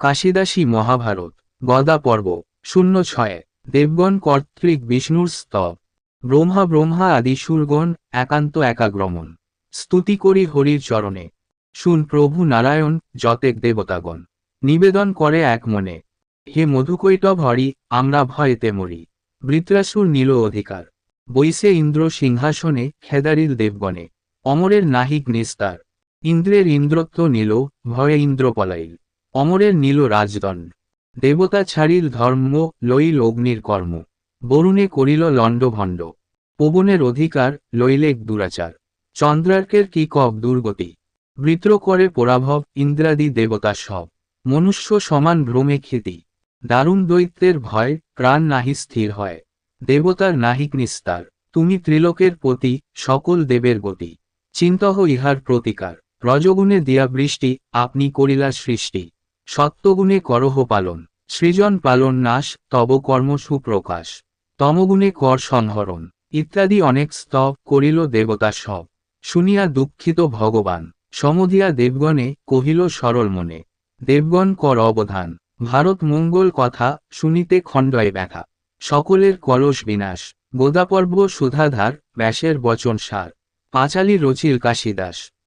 কাশিদাসী মহাভারত, গদা পর্ব, শূন্য ছয়, দেবগণ কর্তৃক বিষ্ণুর স্তব। ব্রহ্মা ব্রহ্মা আদি সুরগণ, একান্ত একাগ্রমণ স্তুতি করি হরির চরণে। শুন প্রভু নারায়ণ, যতেক দেবতাগণ। নিবেদন করে এক মনে। হে মধুকৈটব হরি, আমরা ভয়েতে মরি। বৃত্রাসুর নীল অধিকার। বৈশে ইন্দ্র সিংহাসনে, খেদারিল দেবগণে। অমরের নাহিক নিস্তার। ইন্দ্রের ইন্দ্রত্ব নীল, ভয়ে ইন্দ্র পলাইল অমরের নীল রাজদণ্ড। দেবতা ছাড়িল ধর্ম, লইল অগ্নির কর্ম। বরুণে করিল লণ্ডভণ্ড। পবনের অধিকার লইলেক দুরাচার। চন্দ্রার্কের কি কব দুর্গতি? বৃত্র করে পরাভব, ইন্দ্রাদি দেবতা সব। মনুষ্য সমান ভ্রমে খ্যাতি দারুণ দৈত্যের ভয়, প্রাণ নাহি স্থির হয়। দেবতার নাহিক নিস্তার। তুমি ত্রিলোকের পতি, সকল দেবের গতি। চিন্তহ ইহার প্রতিকার। রজগুণে দিয়া বৃষ্টি, আপনি করিলা সৃষ্টি। সত্যগুণে করহ পালন, সৃজন পালন নাশ, তব কর্ম সুপ্রকাশ, তমগুণে কর সংহরণ, ইত্যাদি অনেক স্তব করিল দেবতা সব। শুনিয়া দুঃখিত ভগবান, সমধিয়া দেবগণে কহিল সরল মনে, দেবগণ কর অবধান, ভারত মঙ্গল কথা শুনিতে খণ্ডয় ব্যথা, সকলের কলস বিনাশ, গোদাপর্ব সুধাধার, ব্যাসের বচন সার, পাঁচালী রচিল কাশিদাস।